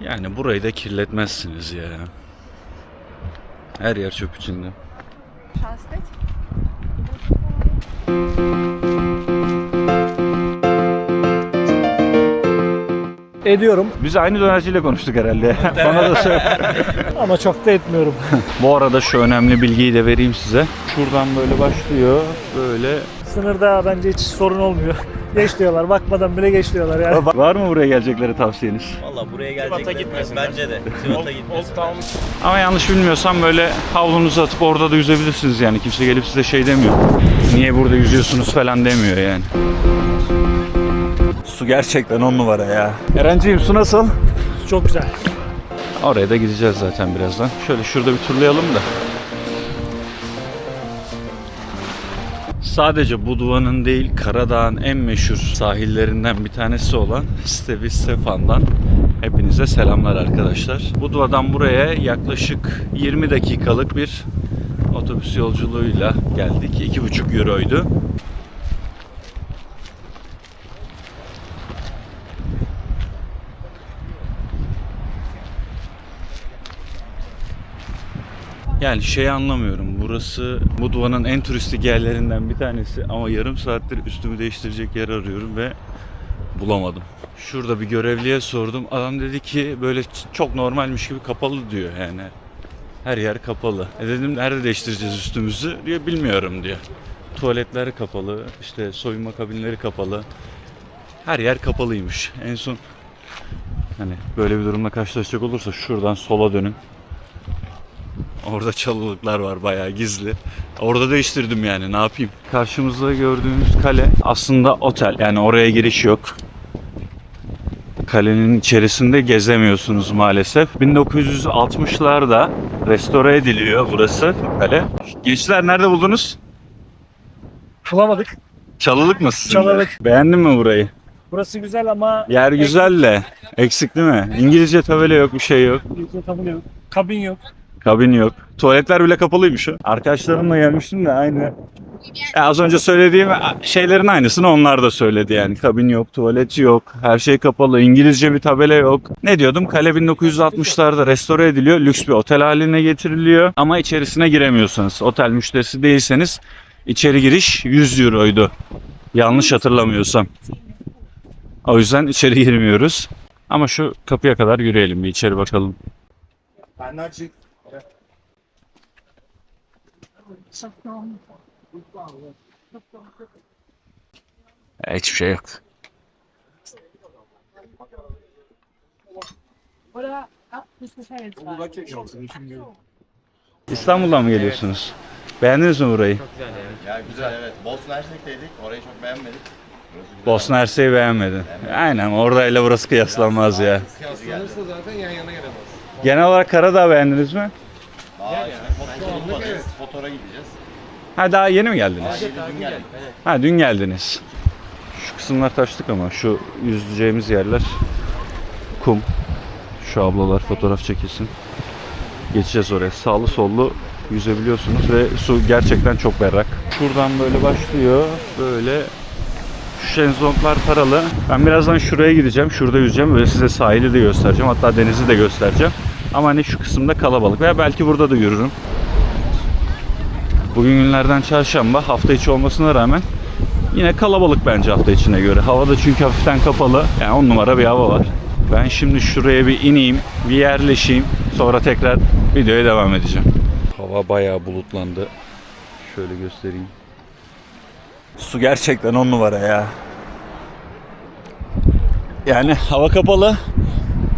Yani burayı da kirletmezsiniz ya. Her yer çöp içinde. Translate. Ediyorum Biz aynı dönerciyle konuştuk herhalde. Bana da söyle. ama çok da etmiyorum. Bu arada şu önemli bilgiyi de vereyim size. Şuradan böyle başlıyor. Böyle. Sınırda bence hiç sorun olmuyor. Geç diyorlar, bakmadan bile geç diyorlar yani. Var mı buraya gelecekleri tavsiyeniz? Valla buraya gelecekler. Bence de. Sivas'a gitmesin. Ama yanlış bilmiyorsam böyle havlunuzu atıp orada da yüzebilirsiniz yani. Kimse gelip size şey demiyor. Niye burada yüzüyorsunuz falan demiyor yani. Su gerçekten on numara ya. Erenciğim su nasıl? Çok güzel. Oraya da gideceğiz zaten birazdan. Şöyle şurada bir turlayalım da. Sadece Budva'nın değil Karadağ'ın en meşhur sahillerinden bir tanesi olan Stevi Stefan'dan hepinize selamlar arkadaşlar. Budva'dan buraya yaklaşık 20 dakikalık bir otobüs yolculuğuyla geldik. 2,5 euroydu. Yani şey anlamıyorum. Burası Budva'nın en turistik yerlerinden bir tanesi ama yarım saattir üstümü değiştirecek yer arıyorum ve bulamadım. Şurada bir görevliye sordum. Adam dedi ki böyle çok normalmiş gibi kapalı diyor yani. Her yer kapalı. E dedim nerede değiştireceğiz üstümüzü diye bilmiyorum diyor. Tuvaletler kapalı, işte soyunma kabinleri kapalı. Her yer kapalıymış. En son hani böyle bir durumla karşılaşacak olursa şuradan sola dönün. Orada çalılıklar var bayağı gizli. Orada değiştirdim yani ne yapayım. Karşımızda gördüğümüz kale aslında otel. Yani oraya giriş yok. Kalenin içerisinde gezemiyorsunuz maalesef. 1960'larda restore ediliyor burası kale. Gençler nerede buldunuz? Bulamadık. Çalılık mı sizin de? Çalılık. Beğendin mi burayı? Burası güzel ama Yer güzel de eksik değil mi? İngilizce tabela yok bir şey yok. Yüzde kabul yok. Kabin yok. Kabin yok. Tuvaletler bile kapalıymış o. Arkadaşlarımla gelmiştim de aynı. Ya az önce söylediğim şeylerin aynısını onlar da söyledi yani. Kabin yok, tuvalet yok, her şey kapalı, İngilizce bir tabela yok. Ne diyordum? Kale 1960'larda restore ediliyor, lüks bir otel haline getiriliyor. Ama içerisine giremiyorsanız, otel müşterisi değilseniz içeri giriş 100 euroydu. Yanlış hatırlamıyorsam. O yüzden içeri girmiyoruz. Ama şu kapıya kadar yürüyelim bir içeri bakalım. Ya hiçbir şey yok. İstanbul'dan mı geliyorsunuz? Beğendiniz mi burayı? Ya güzel evet. Bosna Hersek'teydik. Orayı çok beğenmedik. Burası güzel. Bosna Hersek'i beğenmedin. Aynen oradayla burası kıyaslanmaz ya. Kıyaslanırsa zaten yan yana gelemez. Genel olarak Karadağ beğendiniz mi? Daha işte fotoğraf bulmadınız. Fotoğraf'a gideceğiz. Ha daha yeni mi geldiniz? Dün geldik. Ha dün geldiniz. Şu kısımlar taştık ama şu yüzeceğimiz yerler kum. Şu ablalar fotoğraf çekilsin. Geçeceğiz oraya. Sağlı sollu yüzebiliyorsunuz ve su gerçekten çok berrak. Şuradan böyle başlıyor. Böyle şu şezlonglar paralı. Ben birazdan şuraya gideceğim. Şurada yüzeceğim. Böyle size sahili de göstereceğim. Hatta denizi de göstereceğim. Ama hani şu kısımda kalabalık. Veya belki burada da yürürüm. Bugün günlerden çarşamba. Hafta içi olmasına rağmen yine kalabalık bence hafta içine göre. Havada çünkü hafiften kapalı. Yani on numara bir hava var. Ben şimdi şuraya bir ineyim, bir yerleşeyim. Sonra tekrar videoya devam edeceğim. Hava bayağı bulutlandı. Şöyle göstereyim. Su gerçekten on numara ya. Yani hava kapalı.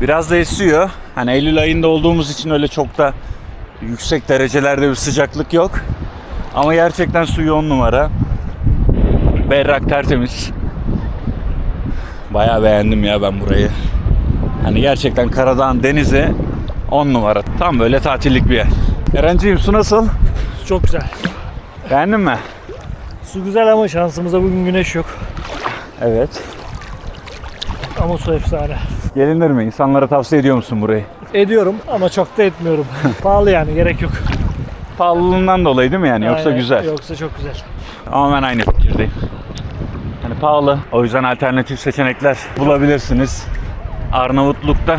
Biraz da esiyor. Hani Eylül ayında olduğumuz için öyle çok da yüksek derecelerde bir sıcaklık yok. Ama gerçekten suyu on numara. Berrak tertemiz. Bayağı beğendim ya ben burayı. Hani gerçekten Karadağ'ın denizi 10 numara. Tam böyle tatillik bir yer. Erenciğim su nasıl? Su çok güzel. Beğendin mi? Su güzel ama şansımıza bugün güneş yok. Evet. Ama su efsane. Gelinir mi? İnsanlara tavsiye ediyor musun burayı? Ediyorum ama çok da etmiyorum. Pahalı yani gerek yok. Pahalılığından dolayı değil mi yani? Yoksa Aynen. güzel. Yoksa çok güzel. Ama ben aynı fikirdeyim. Hani pahalı. O yüzden alternatif seçenekler bulabilirsiniz. Arnavutluk'ta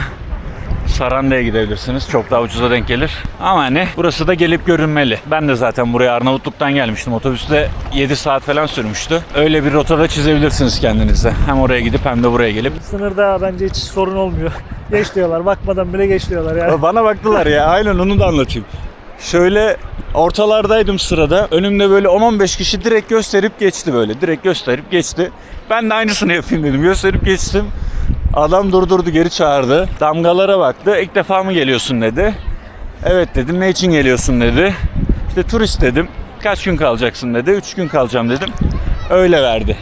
Saranda'ya gidebilirsiniz. Çok daha ucuza denk gelir. Ama hani burası da gelip görünmeli. Ben de zaten buraya Arnavutluk'tan gelmiştim. Otobüste 7 saat falan sürmüştü. Öyle bir rotada çizebilirsiniz kendinize. Hem oraya gidip hem de buraya gelip. Sınırda bence hiç sorun olmuyor. Geç diyorlar. Bakmadan bile geç diyorlar yani. Bana baktılar ya. Aynen onu da anlatayım. Şöyle ortalardaydım sırada. Önümde böyle 10-15 kişi direkt gösterip geçti böyle. Direkt gösterip geçti. Ben de aynısını yapayım dedim. Gösterip geçtim. Adam durdurdu geri çağırdı. Damgalara baktı. İlk defa mı geliyorsun dedi. Evet dedim. Ne için geliyorsun dedi. İşte turist dedim. Kaç gün kalacaksın dedi. 3 gün kalacağım dedim. Öyle verdi.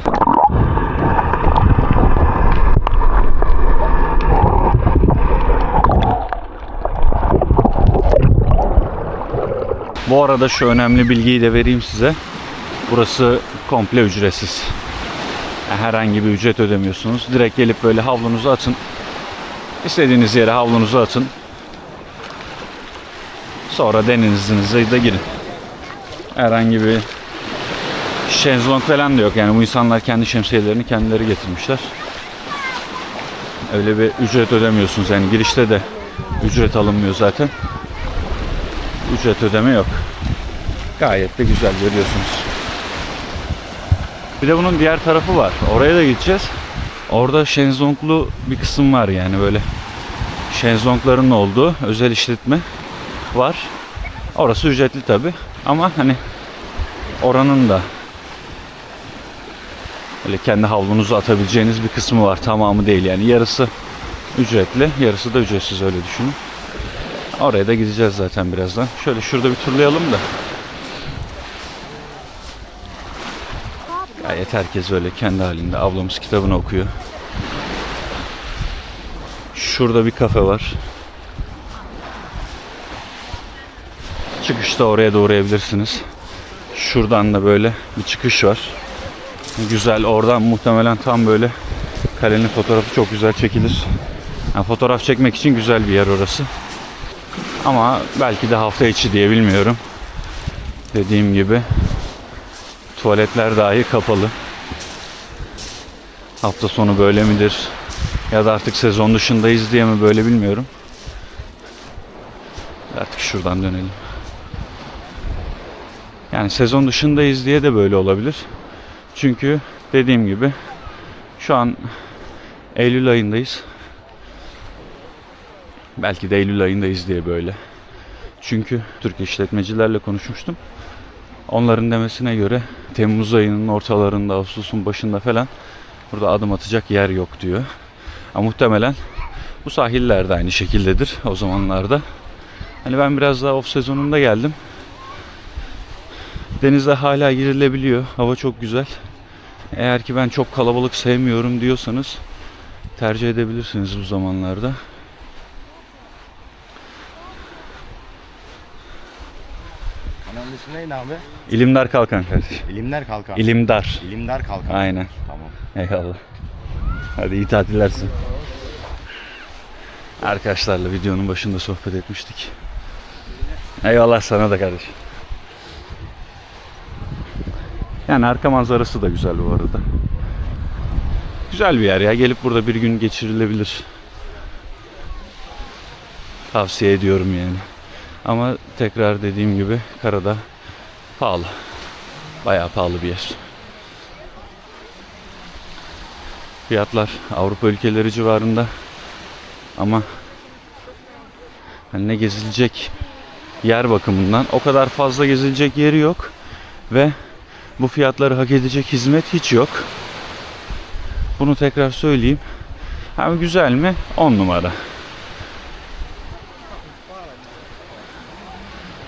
Bu arada şu önemli bilgiyi de vereyim size. Burası komple ücretsiz. Herhangi bir ücret ödemiyorsunuz. Direkt gelip böyle havlunuzu atın. İstediğiniz yere havlunuzu atın. Sonra denizinize de girin. Herhangi bir şezlong falan da yok. Yani bu insanlar kendi şemsiyelerini kendileri getirmişler. Öyle bir ücret ödemiyorsunuz. Yani girişte de ücret alınmıyor zaten ücret ödeme yok. Gayet de güzel görüyorsunuz. Bir de bunun diğer tarafı var. Oraya da gideceğiz. Orada şenzonglu bir kısım var yani böyle şenzongların olduğu özel işletme var. Orası ücretli tabi ama hani oranın da öyle kendi havlunuzu atabileceğiniz bir kısmı var. Tamamı değil yani yarısı ücretli, yarısı da ücretsiz öyle düşünün. Oraya da gideceğiz zaten birazdan. Şöyle şurada bir turlayalım da. Gayet herkes öyle kendi halinde. Ablamız kitabını okuyor. Şurada bir kafe var. Çıkışta oraya da uğrayabilirsiniz. Şuradan da böyle bir çıkış var. Güzel oradan muhtemelen tam böyle kalenin fotoğrafı çok güzel çekilir. Yani fotoğraf çekmek için güzel bir yer orası. Ama belki de hafta içi diye bilmiyorum. Dediğim gibi tuvaletler dahi kapalı. Hafta sonu böyle midir? Ya da artık sezon dışındayız diye mi böyle bilmiyorum. Artık şuradan dönelim. Yani sezon dışındayız diye de böyle olabilir. Çünkü dediğim gibi şu an Eylül ayındayız. Belki de Eylül ayındayız diye böyle. Çünkü Türk işletmecilerle konuşmuştum. Onların demesine göre Temmuz ayının ortalarında, Ağustos'un başında falan burada adım atacak yer yok diyor. Ama muhtemelen bu sahiller de aynı şekildedir o zamanlarda. Hani ben biraz daha off sezonunda geldim. Denize hala girilebiliyor. Hava çok güzel. Eğer ki ben çok kalabalık sevmiyorum diyorsanız tercih edebilirsiniz bu zamanlarda. Neydi abi? İlimdar Kalkan kardeşim. İlimler Kalkan. İlimdar. İlimler Kalkan. Aynen. Tamam. Eyvallah. Hadi iyi tatiller size. Arkadaşlarla videonun başında sohbet etmiştik. Eyvallah sana da kardeşim. Yani arka manzarası da güzel bu arada. Güzel bir yer ya. Gelip burada bir gün geçirilebilir. Tavsiye ediyorum yani. Ama tekrar dediğim gibi karada pahalı. Bayağı pahalı bir yer. Fiyatlar Avrupa ülkeleri civarında. Ama hani ne gezilecek yer bakımından o kadar fazla gezilecek yeri yok ve bu fiyatları hak edecek hizmet hiç yok. Bunu tekrar söyleyeyim. Hem güzel mi? 10 numara.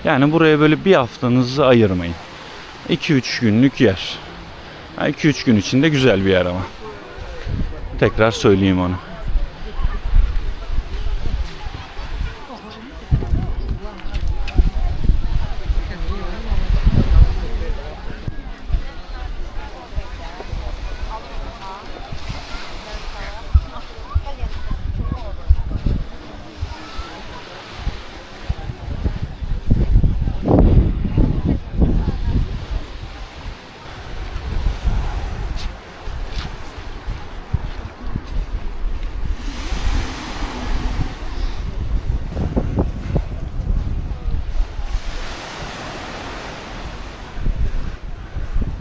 Yani buraya böyle bir haftanızı ayırmayın. 2-3 günlük yer. 2-3 gün içinde güzel bir yer ama. Tekrar söyleyeyim onu.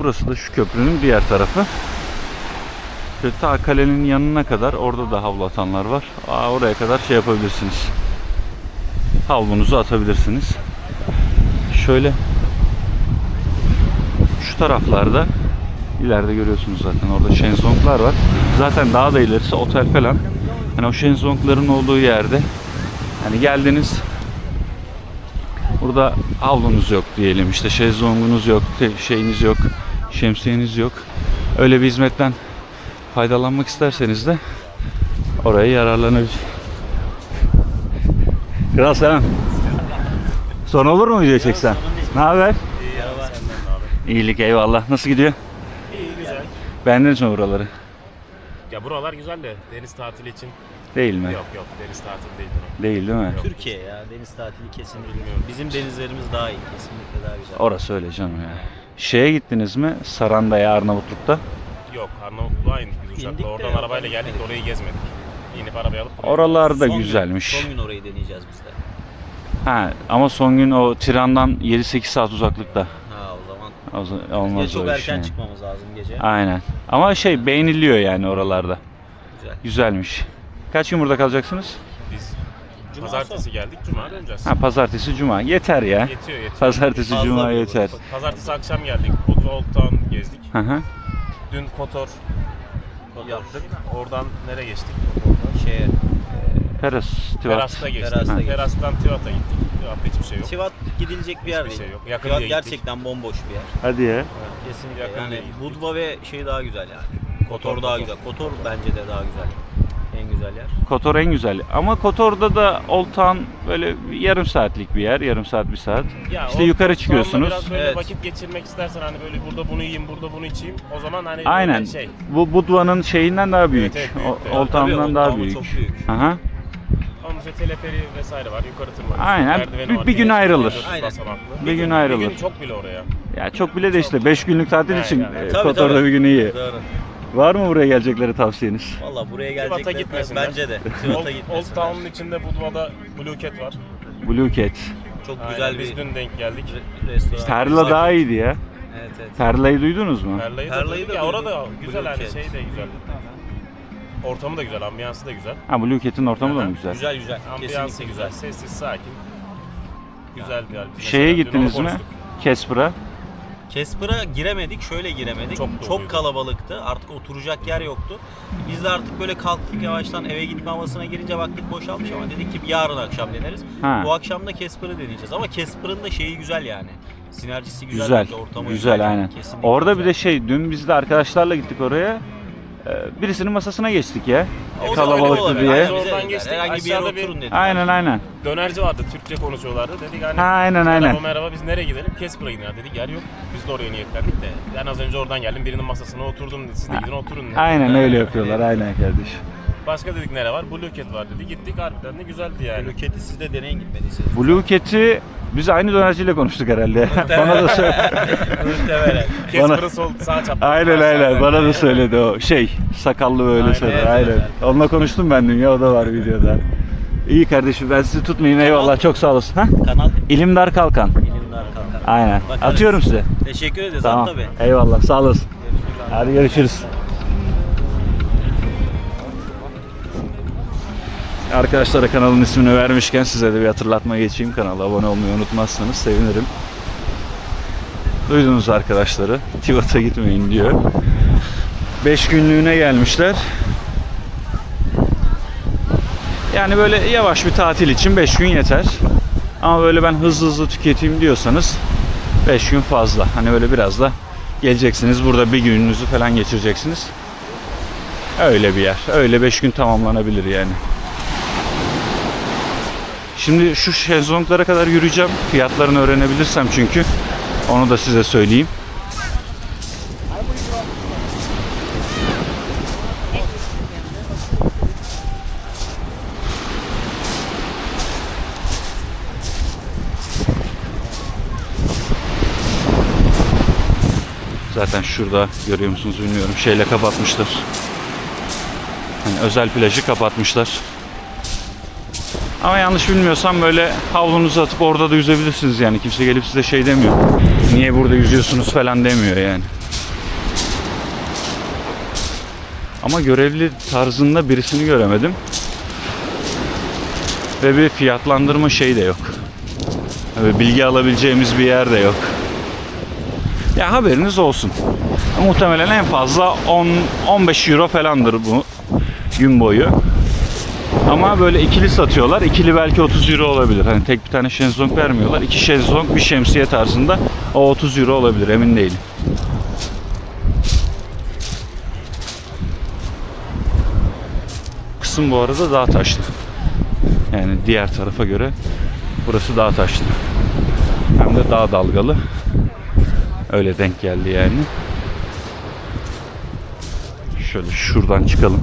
Burası da şu köprünün diğer tarafı. Şöyle ta kalenin yanına kadar orada da havlu atanlar var. Aa, oraya kadar şey yapabilirsiniz. Havlunuzu atabilirsiniz. Şöyle şu taraflarda ileride görüyorsunuz zaten orada şenzonglar var. Zaten daha da ilerisi otel falan. Hani o şenzongların olduğu yerde hani geldiniz burada havlunuz yok diyelim işte şezlongunuz yok, şeyiniz yok, şemsiyeniz yok. Öyle bir hizmetten faydalanmak isterseniz de oraya yararlanabilir. Kral selam. Son olur mu video çeksen? Ne haber? İyilik eyvallah. Nasıl gidiyor? İyi güzel. Beğendiniz mi buraları? Ya buralar güzel de deniz tatili için Değil mi? yok yok deniz tatili değil bura. Değil değil mi? Türkiye ya deniz tatili kesinlikle. Bizim denizlerimiz daha iyi. Kesinlikle daha güzel. Orası öyle canım ya. Şeye gittiniz mi? Saranda'ya Arnavutluk'ta. Yok Arnavutluğa indik biz İndik uçakla. de Oradan ya, arabayla geldik de orayı gezmedik. İnip arabayı alıp Oralar da Son gün- güzelmiş. son gün orayı deneyeceğiz biz de. Ha ama son gün o Tiran'dan 7-8 saat uzaklıkta. Ha o zaman. O zaman olmaz Ya çok o iş erken yani. çıkmamız lazım gece. Aynen. Ama şey beğeniliyor yani oralarda. Güzel. Güzelmiş. Kaç gün burada kalacaksınız? Biz Cuma pazartesi geldik, cuma döneceğiz. Ha pazartesi, cuma. Yeter ya. Yetiyor yetiyor. Pazartesi, Fazla cuma bir yeter. Pazartesi akşam geldik. Old, Old Town gezdik. Hı hı. Dün Kotor Kotor. yaptık. Oradan nereye geçtik? Şeye. Teras, Tivat. Terasta geçtik. Terasta geçtik. Terastan Tivat'a gittik. Tivat'ta hiçbir şey yok. Tivat gidilecek bir yer Hiçbir değil. şey yok. Yakın Tivat gittik. gerçekten bomboş bir yer. Hadi ya. Kesinlikle. Yakın yani gittik. Budva ve şey daha güzel yani. Kotor, Kotor, daha Kotor. güzel. Kotor bence de daha güzel. Güzel yer. Kotor en güzel. Ama Kotor'da da Old Town böyle bir yarım saatlik bir yer. Yarım saat, bir saat. Ya işte o yukarı çıkıyorsunuz. Biraz böyle Evet. vakit geçirmek istersen hani böyle burada bunu yiyeyim, burada bunu içeyim. O zaman hani Aynen. böyle şey. Bu Budva'nın şeyinden daha büyük. Evet, evet, büyük de. O- Old Tabii, Town'dan Old daha büyük. çok büyük. Aha. Onun işte teleferi vesaire var. Yukarı tırmanıyorsun. Aynen. Merdiveni Bir- var. bir gün ayrılır. Aynen. basamaklı. Bir gün Bir ayrılır. gün çok bile oraya. Ya çok bile de işte 5 günlük tatil Aynen, için aynen. e, Tabii, Kotor'da tabii. bir gün iyi. Doğru. Var mı buraya gelecekleri tavsiyeniz? Valla buraya Tivat'a gelecekler gitmesinler. bence de. Old, Tivat'a Old gitmesinler. Town'un içinde Budva'da Blue Cat var. Blue Cat. Çok Aynen, güzel Biz bir dün denk geldik. re- restoran. Perla daha iyiydi ya. Evet evet. Perla'yı duydunuz mu? Perla'yı da, Perla'yı da ya orada duydum. güzel Blue hani Cat. şey de güzel. Ortamı da güzel, ambiyansı da güzel. Ha Blue Cat'in ortamı da mı güzel? Güzel güzel. Ambiyansı Kesinlikle güzel, güzel. sessiz, sakin. Güzel bir yer. Şeye Mesela dün gittiniz mi? konuştuk. Casper'a. Casper'a giremedik, şöyle giremedik. Çok Çok, kalabalıktı. Artık oturacak yer yoktu. Biz de artık böyle kalktık yavaştan eve gitme havasına girince vakit boşalmış ama dedik ki yarın akşam deneriz. Ha. Bu akşam da Casper'ı deneyeceğiz. Ama Casper'ın da şeyi güzel yani. Sinerjisi güzel. Güzel. bence, ortamı Güzel aynen. Kesinlikle Orada bir güzel. de şey dün biz de arkadaşlarla gittik oraya. Ee, Birisinin masasına geçtik ya. O Kalabalıktı diye. Biz oradan geçtik, Herhangi bir yere aşağıda bir- oturun dediler. Aynen aynen. Dönerci vardı, Türkçe konuşuyorlardı. Dedik hani Ha, aynen merhaba aynen. merhaba biz nereye gidelim? Casper'a gidin ya dedik. Yer yok. Biz de oraya niyetlendik de. Ben az önce oradan geldim. Birinin masasına oturdum. Siz de gidin oturun. dedi. Aynen öyle yapıyorlar aynen kardeşim. Başka dedik nere var? Blue Cat var dedi. Gittik harbiden de güzeldi yani. Bloketi siz de deneyin gitmediyseniz. Blue Cat'i biz aynı dönerciyle konuştuk herhalde. Bana da söyle. Muhtemelen. Casper'ın sol sağ çaprazı. Aynen aynen. Bana da söyledi o. Şey, sakallı böyle Aynen, söyledi. Aynen. Onunla konuştum ben dün ya. O da var videoda. İyi kardeşim ben sizi tutmayayım. Eyvallah. Çok sağ olasın. Ha? Kanal İlimdar Kalkan. İlimdar Kalkan. Aynen. Bakarız. Atıyorum size. Teşekkür ederiz Tamam. Bey. Eyvallah. Sağ olasın. Hadi görüşürüz. Arkadaşlara kanalın ismini vermişken size de bir hatırlatma geçeyim. Kanala abone olmayı unutmazsanız sevinirim. Duydunuz arkadaşları. Tivat'a gitmeyin diyor. 5 günlüğüne gelmişler. Yani böyle yavaş bir tatil için 5 gün yeter. Ama böyle ben hızlı hızlı tüketeyim diyorsanız 5 gün fazla. Hani böyle biraz da geleceksiniz. Burada bir gününüzü falan geçireceksiniz. Öyle bir yer. Öyle 5 gün tamamlanabilir yani. Şimdi şu şezlonglara kadar yürüyeceğim. Fiyatlarını öğrenebilirsem çünkü. Onu da size söyleyeyim. Zaten şurada görüyor musunuz bilmiyorum. Şeyle kapatmışlar. Hani özel plajı kapatmışlar. Ama yanlış bilmiyorsam böyle havlunuzu atıp orada da yüzebilirsiniz yani. Kimse gelip size şey demiyor. Niye burada yüzüyorsunuz falan demiyor yani. Ama görevli tarzında birisini göremedim. Ve bir fiyatlandırma şeyi de yok. Ve bilgi alabileceğimiz bir yer de yok. Ya haberiniz olsun. Muhtemelen en fazla 10-15 euro falandır bu gün boyu. Ama böyle ikili satıyorlar. İkili belki 30 euro olabilir. Hani tek bir tane şezlong vermiyorlar. İki şezlong bir şemsiye tarzında. O 30 euro olabilir emin değilim. Kısım bu arada daha taşlı. Yani diğer tarafa göre burası daha taşlı. Hem de daha dalgalı. Öyle denk geldi yani. Şöyle şuradan çıkalım.